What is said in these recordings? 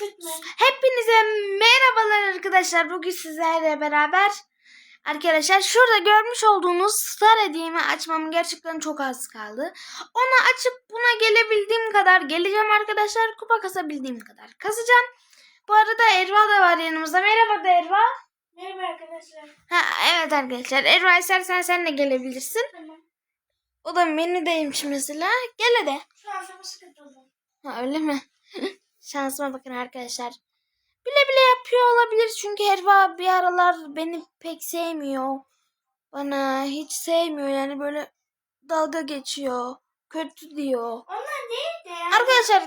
Hepinize merhabalar arkadaşlar. Bugün sizlerle beraber arkadaşlar şurada görmüş olduğunuz star hediyemi açmam gerçekten çok az kaldı. Onu açıp buna gelebildiğim kadar geleceğim arkadaşlar. Kupa kasabildiğim kadar kasacağım. Bu arada Erva da var yanımızda. Merhaba da Erva. Merhaba arkadaşlar. Ha, evet arkadaşlar. Erva istersen sen de gelebilirsin. Tamam. O da menüdeymiş mesela. Gel hadi. Şu an sana sıkıntı oldu. Ha öyle mi? Şansıma bakın arkadaşlar. Bile bile yapıyor olabilir çünkü Herva bir aralar beni pek sevmiyor. Bana hiç sevmiyor yani böyle dalga geçiyor. Kötü diyor. Onlar değil de. Arkadaşlar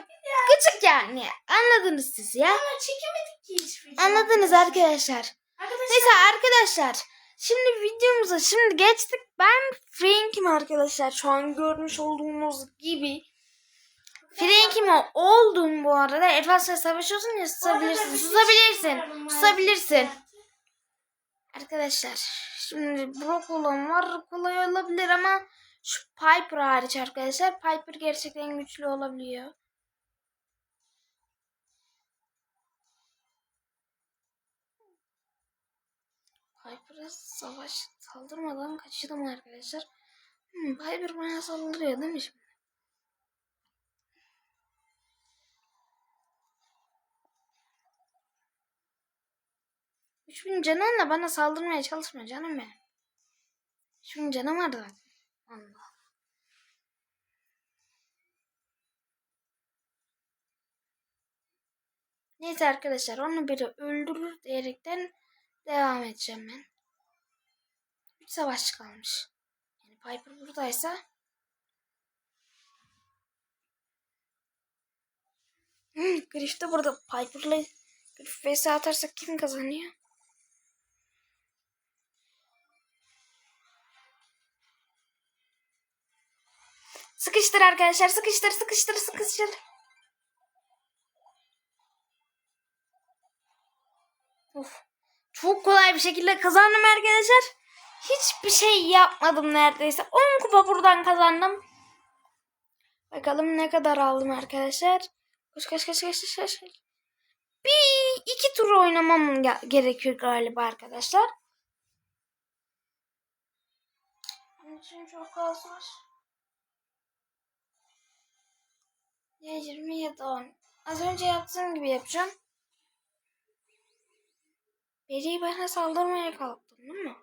gıcık yani. Anladınız siz ya. Ama çekemedik ki hiç video. Anladınız arkadaşlar. Arkadaşlar. Neyse arkadaşlar. Şimdi videomuza şimdi geçtik. Ben Frank'im arkadaşlar. Şu an görmüş olduğunuz gibi. Frank'im oldum bu arada. Edward'la savaşıyorsun ya susabilirsin. şey Susabilirsin. Susabilirsin. Arkadaşlar. Şimdi Brock olan var. Kolay olabilir ama şu Piper hariç arkadaşlar. Piper gerçekten güçlü olabiliyor. Piper'a savaş saldırmadan kaçırdım arkadaşlar. Hmm, Piper bana saldırıyor değil mi şimdi? Bin canınla bana saldırmaya çalışma canım benim. Bin canım var zaten. Allah. Neyse arkadaşlar onu biri öldürür diyerekten devam edeceğim ben. Üç savaşçı kalmış. Yani Piper buradaysa Hmm, Griff de burada. Piper'la Griff vs atarsak kim kazanıyor? Sıkıştır arkadaşlar. Sıkıştır, sıkıştır, sıkıştır. Of. Çok kolay bir şekilde kazandım arkadaşlar. Hiçbir şey yapmadım neredeyse. 10 kupa buradan kazandım. Bakalım ne kadar aldım arkadaşlar. Koş koş koş koş koş. koş. Bir iki tur oynamam ge- gerekiyor galiba arkadaşlar. Onun için çok az var. Ya 20 ya da 10. Az önce yaptığım gibi yapacağım. Beri bana saldırmaya kalktın değil mi?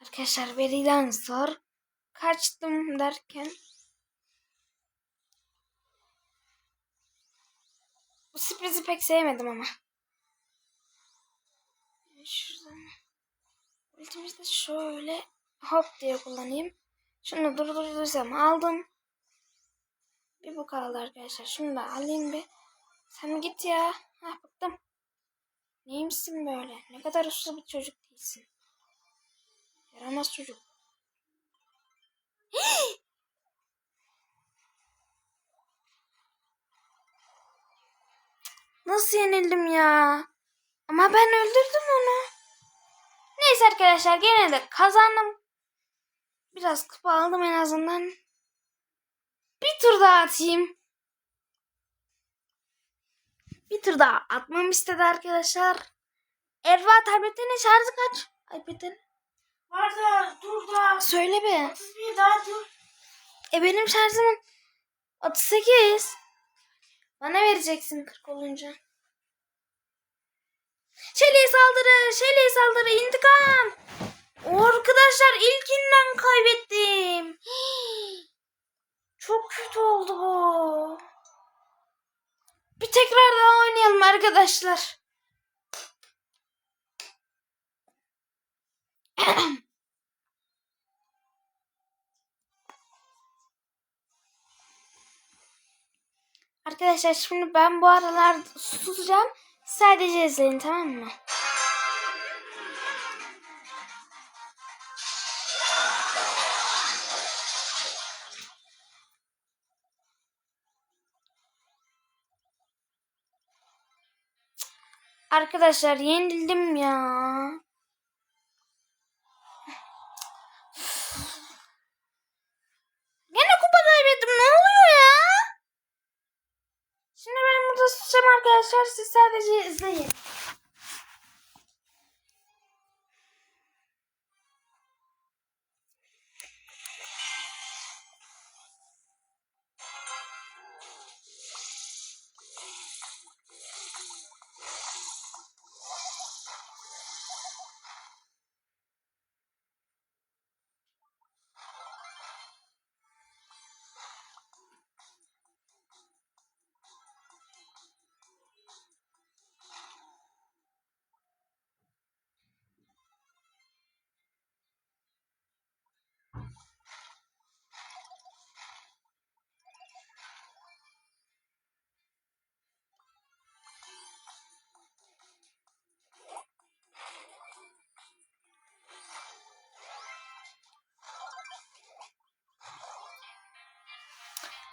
Arkadaşlar Beri'den zor kaçtım derken bu sürprizi pek sevmedim ama. Şuradan ultimizi şöyle hop diye kullanayım. Şunu durdurursam aldım. Bir bu kaldı arkadaşlar. Şunu da alayım bir. Sen git ya. Hah bıktım. Neymişsin böyle? Ne kadar uslu bir çocuk değilsin. Yaramaz çocuk. Nasıl yenildim ya? Ama ben öldürdüm onu. Neyse arkadaşlar gene de kazandım. Biraz kupa aldım en azından. Bir tur daha atayım. Bir tur daha atmam istedi arkadaşlar. Erva tabletinin şarjı kaç? iPad'in. Var da dur da. Söyle be. 31 daha dur. E benim şarjım 38. Bana vereceksin 40 olunca. Şeli'ye saldırı, Şeli'ye saldırı, intikam. Arkadaşlar ilkinden kaybettim. Çok kötü oldu bu. Bir tekrar daha oynayalım arkadaşlar. Arkadaşlar şimdi ben bu aralar susacağım. Sadece izleyin tamam mı? Arkadaşlar yenildim ya. Susacağım arkadaşlar. Siz sadece izleyin.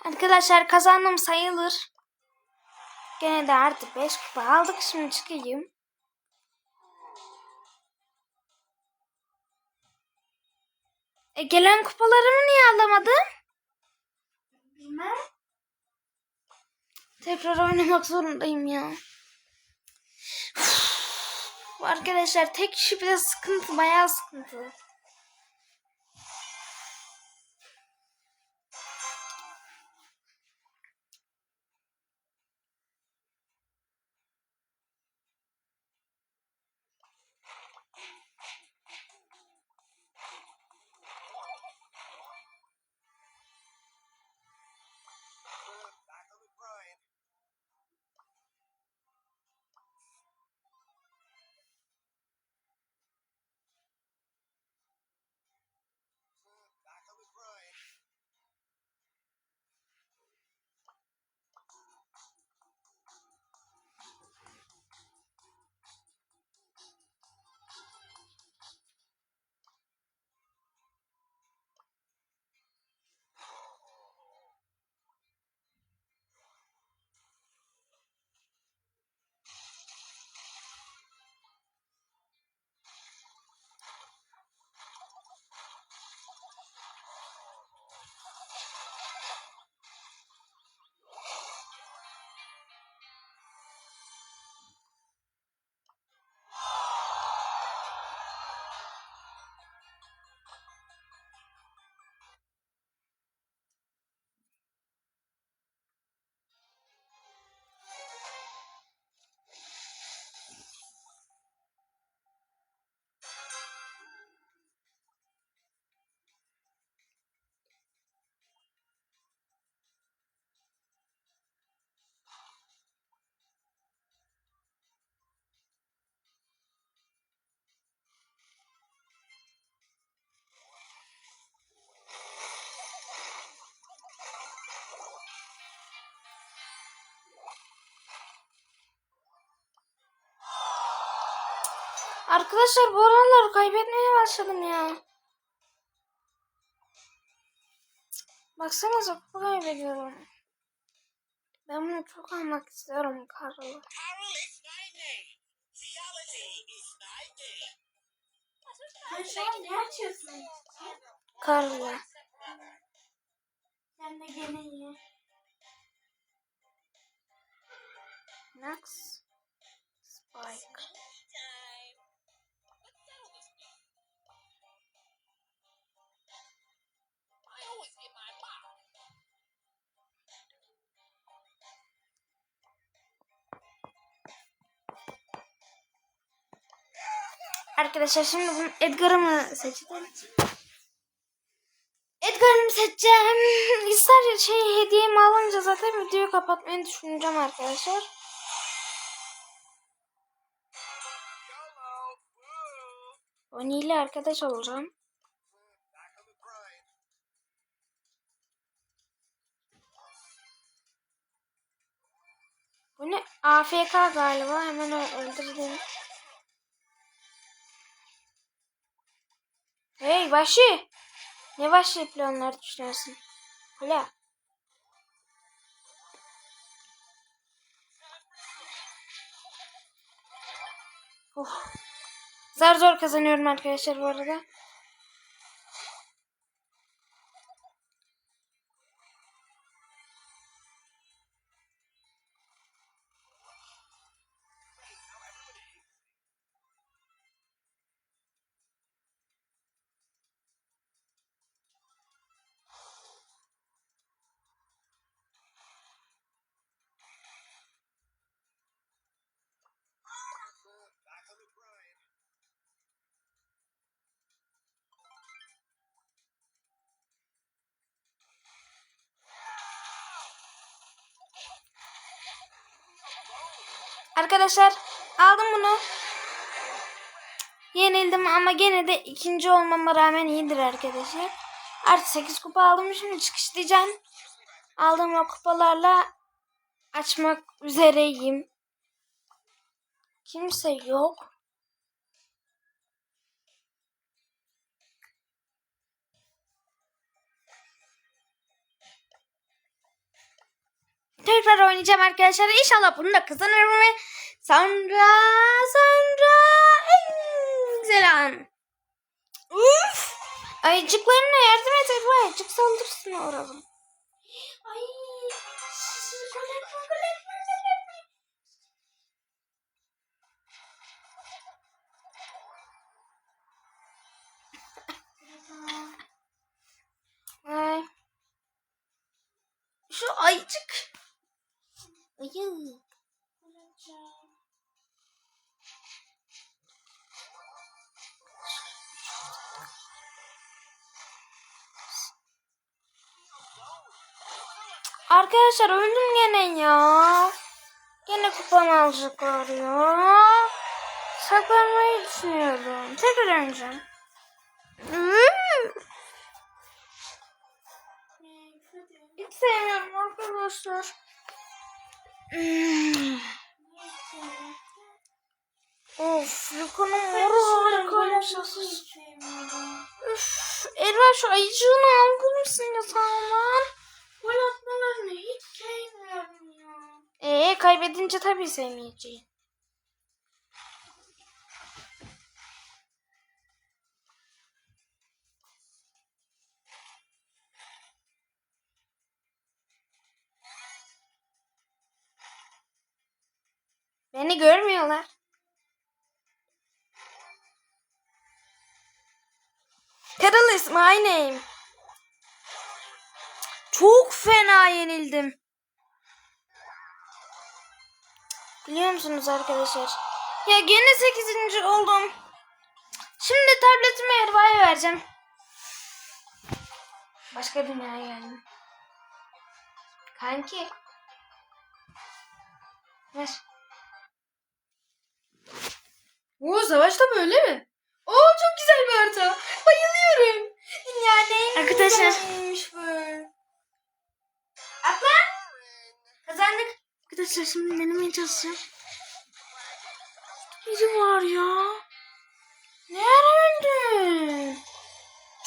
Arkadaşlar kazandım sayılır. Gene de artık 5 kupa aldık. Şimdi çıkayım. E gelen kupalarımı niye alamadım? Bilmem. Tekrar oynamak zorundayım ya. Arkadaşlar tek kişi bile sıkıntı. Bayağı sıkıntı. Arkadaşlar bu aralar kaybetmeye başladım ya. Baksanıza kupa kaybediyorum. Ben bunu çok almak istiyorum. Carol game. Sen de gene iyi. Max. Spike. Arkadaşlar şimdi bunu Edgar'ımı seçelim. Edgar'ımı seçeceğim. İster şey hediyemi alınca zaten videoyu kapatmayı düşüneceğim arkadaşlar. İle arkadaş olacağım. Bu ne? AFK galiba. Hemen öldürdüm. Hey Vahşi. Ne Vahşi planlar düşünüyorsun? Hala. Oh. Zar zor kazanıyorum arkadaşlar bu arada. Arkadaşlar aldım bunu. Yenildim ama gene de ikinci olmama rağmen iyidir arkadaşlar. Artı 8 kupa aldım şimdi çıkışlayacağım. Aldığım o kupalarla açmak üzereyim. Kimse yok. Tekrar oynayacağım arkadaşlar. İnşallah bunu da kazanırım ve sonra sonra en güzel an. Uf! Ayıcıklarına yardım et Erva. Ayıcık saldırsın oralım. Ay. Ay. Şu ayıcık. Ayı. Arkadaşlar öldüm gene ya. Gene kupam alacaklar ya. Saklanmayı düşünüyorum. Tekrar oynayacağım. Hmm. Hiç sevmiyorum arkadaşlar. Hmm. Of Lukan'ın moru harikaymış. Üf, Erva şu ayıcığını alır mısın yatağından? Gol atmalarını hiç sevmiyorum ya. Ee kaybedince tabii sevmeyeceğim. Beni görmüyorlar. Carol is my name. Çok fena yenildim. Biliyor musunuz arkadaşlar? Ya gene 8. oldum. Şimdi tabletimi Erva'ya vereceğim. Başka dünyaya geldim. Kanki. Ver. Oo savaşta böyle mi? Oo çok güzel bir harita. Bayılıyorum. Dünyanın en Arkadaşlar. güzelmiş bu. Kazandık. Arkadaşlar şimdi denemeye çalışacağım. Biri var ya. Ne öldün?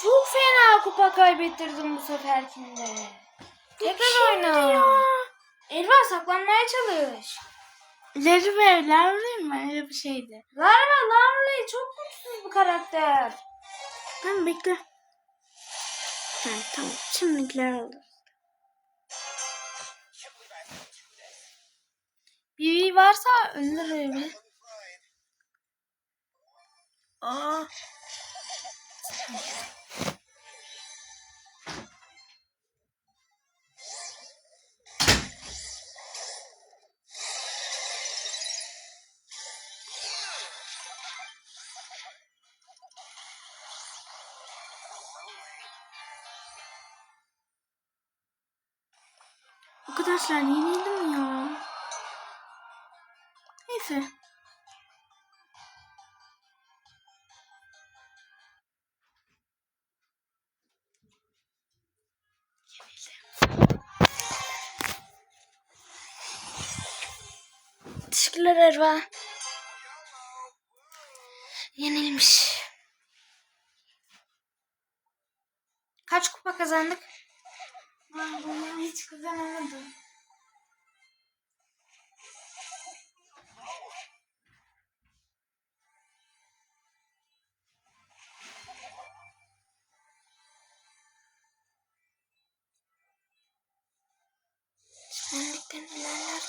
Çok fena kupa kaybettirdim bu seferkinde. Tekrar oyna. Elva saklanmaya çalış. Leri ve Larry mi? Öyle bir şeydi. Larva Larly çok mutsuz bu karakter. Tamam bekle. Ha, tamam. Şimdikiler oldu. Bir varsa ölür öyle. Aa. Arkadaşlar yenildim ya. Neyse. Teşekkürler Erva. Yenilmiş. Kaç kupa kazandık? Ben bunu hiç kazanamadım.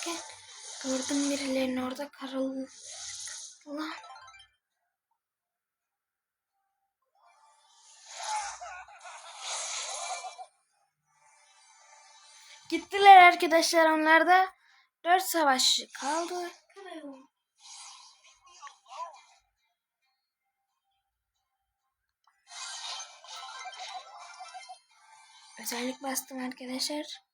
İlerlerken gördüm birilerini orada karalı. Ulan. Gittiler arkadaşlar onlar da. Dört savaşçı kaldı. Özellik bastım arkadaşlar.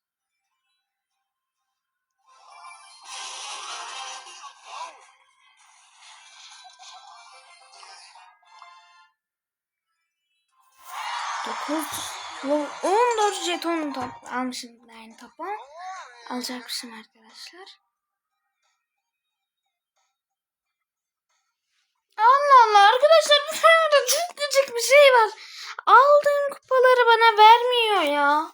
Dokuz, bu on dört jeton top almışım yani topa. Alacakmışım arkadaşlar. Allah Allah arkadaşlar bu oyunda çok küçük bir şey var. Aldığım kupaları bana vermiyor ya.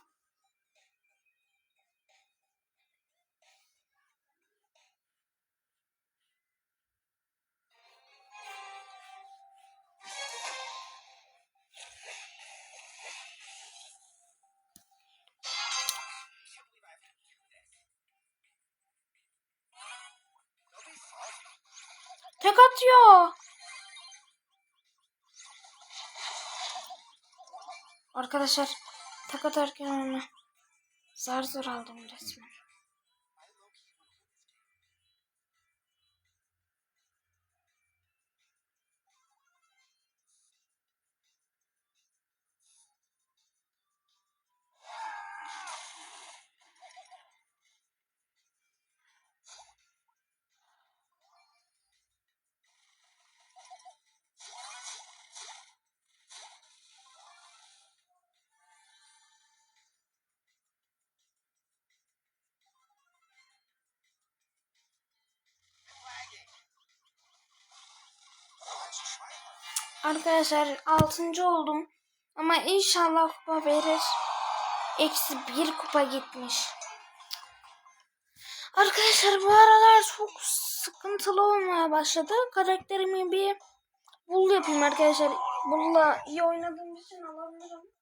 Tek atıyor. Arkadaşlar tek atarken onu zar zor aldım resmen. Arkadaşlar 6. oldum. Ama inşallah kupa verir. Eksi bir kupa gitmiş. Arkadaşlar bu aralar çok sıkıntılı olmaya başladı. Karakterimi bir bul yapayım arkadaşlar. Bulla iyi oynadığım için alabilirim.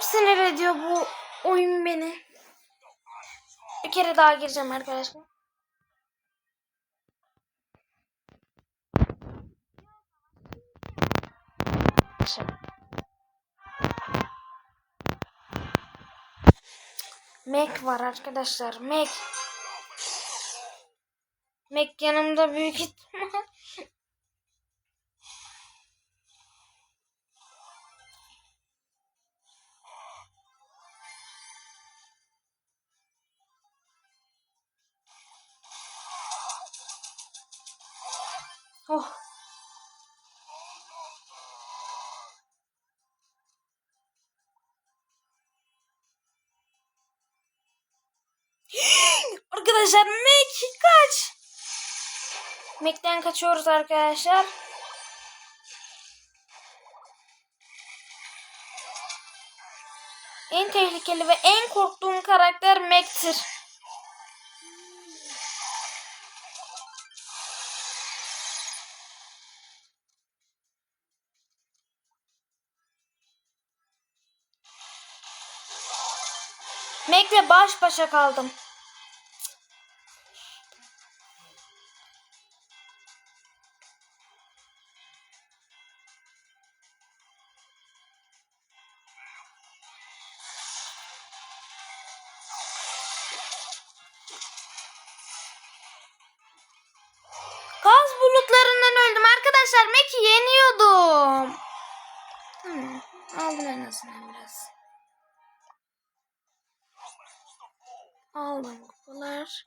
Çok sinir ediyor bu oyun beni. Bir kere daha gireceğim arkadaşlar. Mac var arkadaşlar. Mac. Mac yanımda büyük ihtimal. Arkadaşlar Mac kaç. Mac'ten kaçıyoruz arkadaşlar. En tehlikeli ve en korktuğum karakter Mac'tir. Mac'le baş başa kaldım. Aldım kupalar.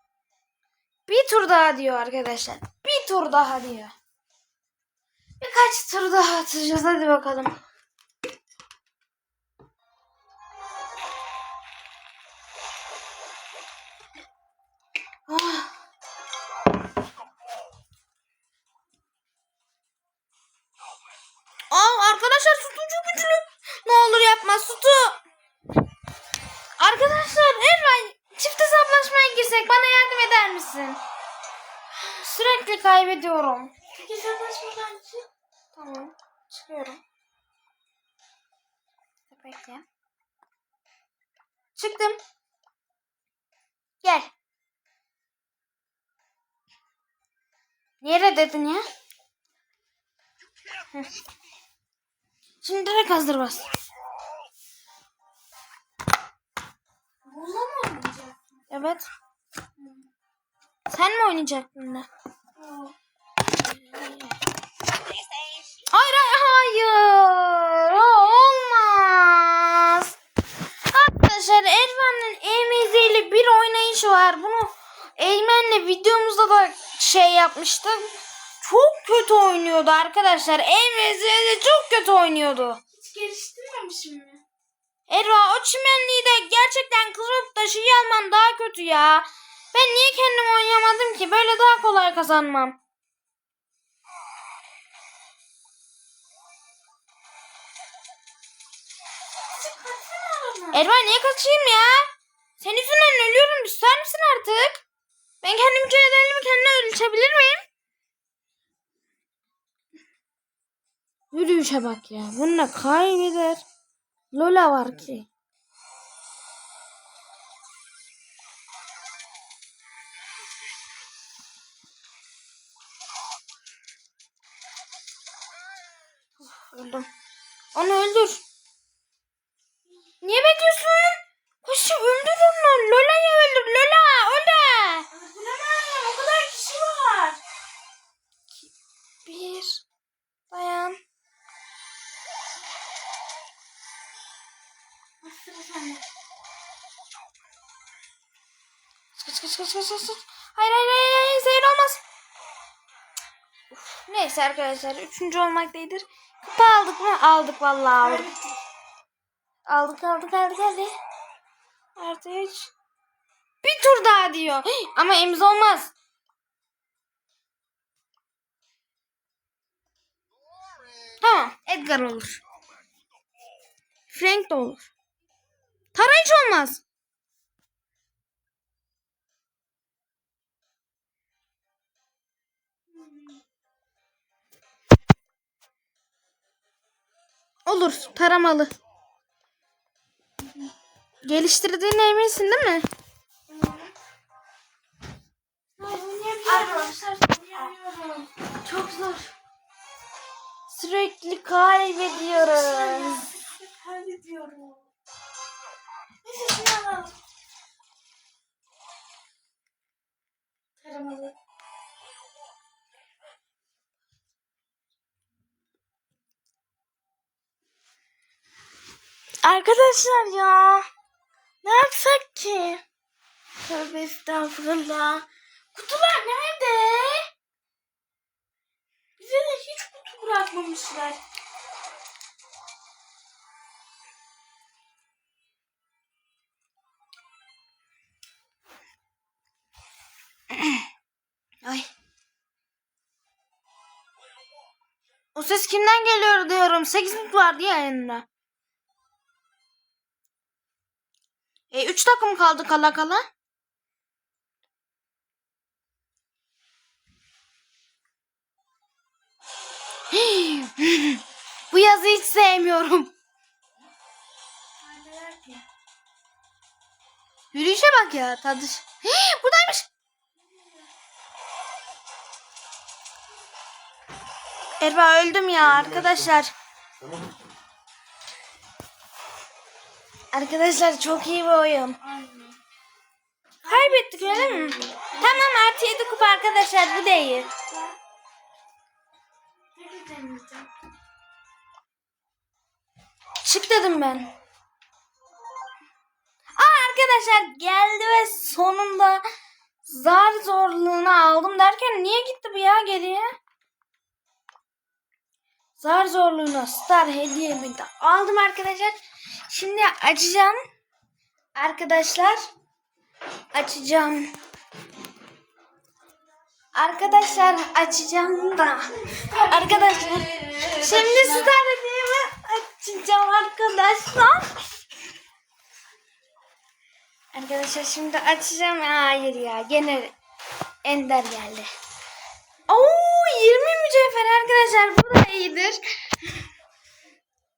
Bir tur daha diyor arkadaşlar. Bir tur daha diyor. Birkaç tur daha atacağız. Hadi bakalım. Niye dedin ya? Şimdi direkt hazır bas. Bununla mı oynayacak? Evet. Sen mi oynayacaktın da? Hayır hayır hayır. O olmaz. Arkadaşlar Elvan'ın emziğiyle bir oynayışı var. Bunu Eymen'le videomuzda da şey yapmıştık. Çok kötü oynuyordu arkadaşlar. Emziğiyle çok kötü oynuyordu. Hiç geliştirmemişim mi? Erva o çimenliği de gerçekten kırıp taşıyı alman daha kötü ya. Ben niye kendim oynayamadım ki? Böyle daha kolay kazanmam. Erva niye kaçayım ya? Senin yüzünden ölüyorum. Üster misin artık? Ben kendim kendimi kendime ölçebilir miyim? Yürüyüşe bak ya. Bununla kaybeder. Lola var ki. Arkadaşlar üçüncü olmak değildir. Kupa aldık mı? Aldık vallahi aldık. Aldık aldık aldık hadi. Artı üç. Bir tur daha diyor. Hii, Ama emz olmaz. Tamam Edgar olur. Frank de olur. Tara hiç olmaz. Olur taramalı. Geliştirdiğine eminsin değil mi? Arkadaşlar. Çok zor. Sürekli kaybediyoruz. Kaybediyorum. Neyse şunu alalım. Taramalı. Arkadaşlar ya. Ne yapsak ki? Tövbe estağfurullah. Kutular nerede? Bize de hiç kutu bırakmamışlar. Ay. O ses kimden geliyor diyorum. 8 bit vardı ya yanında. E 3 takım kaldı kala kala. Bu yazı hiç sevmiyorum. Yürüyüşe bak ya tadı. Buradaymış. Erba öldüm ya arkadaşlar. Arkadaşlar çok iyi bir oyun. Kaybettik öyle mi? Tamam artı 7 kupa arkadaşlar bu da iyi. Çık dedim ben. Aa arkadaşlar geldi ve sonunda zar zorluğunu aldım derken niye gitti bu ya geriye? Zar zorluğuna star hediyemi de aldım arkadaşlar. Şimdi açacağım. Arkadaşlar açacağım. Arkadaşlar açacağım da. Arkadaşlar şimdi star hediyemi açacağım arkadaşlar. Arkadaşlar şimdi açacağım. Hayır ya gene Ender geldi. Oo 20 mücevher arkadaşlar bu da iyidir.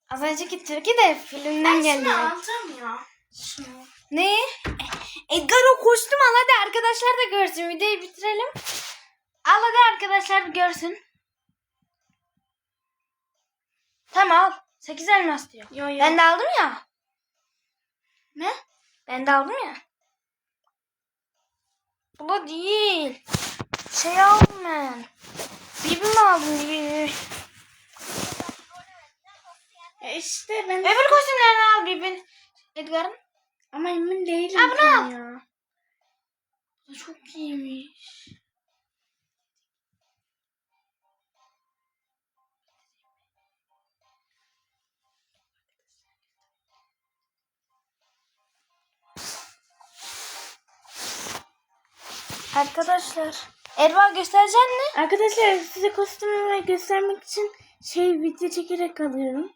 Az önceki türkü de filmden geldi. alacağım ya. Şunu. Ne? Edgar o kostüm al hadi arkadaşlar da görsün. Videoyu bitirelim. Al hadi arkadaşlar görsün. Tamam al. 8 elmas diyor. Yo yo. Ben de aldım ya. Ne? Ben de aldım ya. Bu da değil. Şey aldım ben. Bibi mi aldım bibi? Ya işte ben Öbür kostümlerini al bibin. Edgar'ın. ama emin değilim. Ben al. Ya. Bu çok iyiymiş. Arkadaşlar. Erva gösterecek mi? Arkadaşlar size kostümümü göstermek için şey video çekerek alıyorum.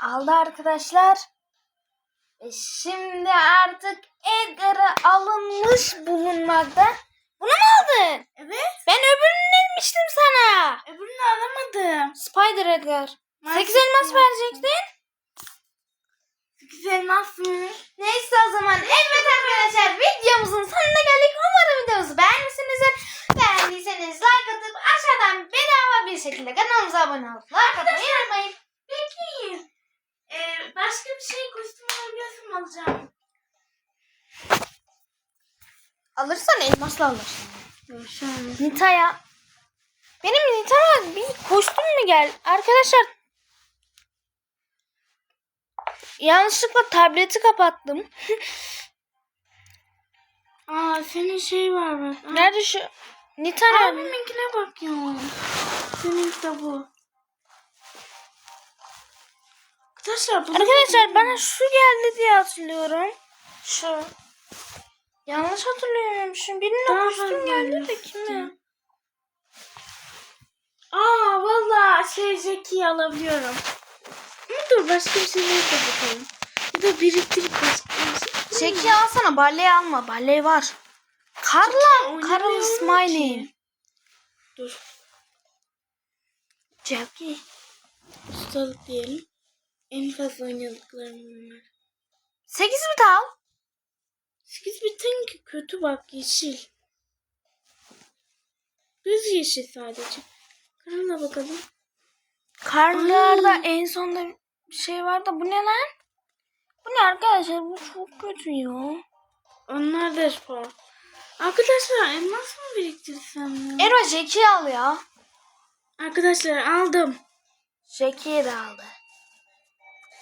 Aldı arkadaşlar. E şimdi artık Edgar'a alınmış bulunmakta. Bunu mu aldın? Evet. Ben öbürünü demiştim sana. Öbürünü alamadım. Spider Edgar. 8 Maalesef elmas ya. verecektin. Güzel mı? Neyse o zaman evet arkadaşlar videomuzun sonuna geldik. Umarım videomuzu beğenmişsinizdir. Beğendiyseniz like atıp aşağıdan bedava bir şekilde kanalımıza abone olup like atmayı unutmayın. Bekleyin. Ee, başka bir şey kostüm alabiliyorsam alacağım. Alırsan elmasla alırsın. An. Nita'ya. Benim Nita'ya bir kostüm mü gel? Arkadaşlar yanlışlıkla tableti kapattım. Aa senin şey var bak. Nerede şu Nita nerede? Abiminkine bak ya. Senin de bu. Arkadaşlar Arkadaşlar bana şu geldi diye hatırlıyorum. Şu. Yanlış hatırlıyormuşum. Birine Daha kostüm fazla geldi de kime? Aa valla şey Jackie'yi alabiliyorum. Ama dur başka bir şeyler de bakalım. Bir de biriktirip başka bir şey. Şeki alsana. Balleyi alma. Balleyi var. Carol oynamıyorum Smiley. Dur. Jackie. Ustalık diyelim. En fazla oynadıklarım bunlar. 8 bit al. 8 bitin ki kötü bak yeşil. Düz yeşil sadece. Karına bakalım. Karlarda Ay. en sonda bir şey var da bu ne lan? Bu ne arkadaşlar? Bu çok kötü ya. Onlar da spor. Arkadaşlar elmas mı biriktirsem ya? Ero Jackie'yi al ya. Arkadaşlar aldım. Jackie'yi de aldı.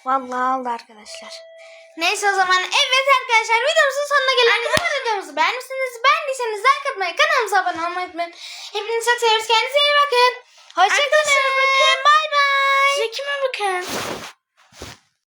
Vallahi aldı arkadaşlar. Neyse o zaman evet arkadaşlar videomuzun sonuna gelelim. Umarım videomuzu beğenmişsiniz. Beğendiyseniz like atmayı, kanalımıza abone olmayı unutmayın. Hepinizi çok seviyoruz. Kendinize iyi bakın. Hoşçakalın. Arkadaşlar. Bay bay. Size kime bakın?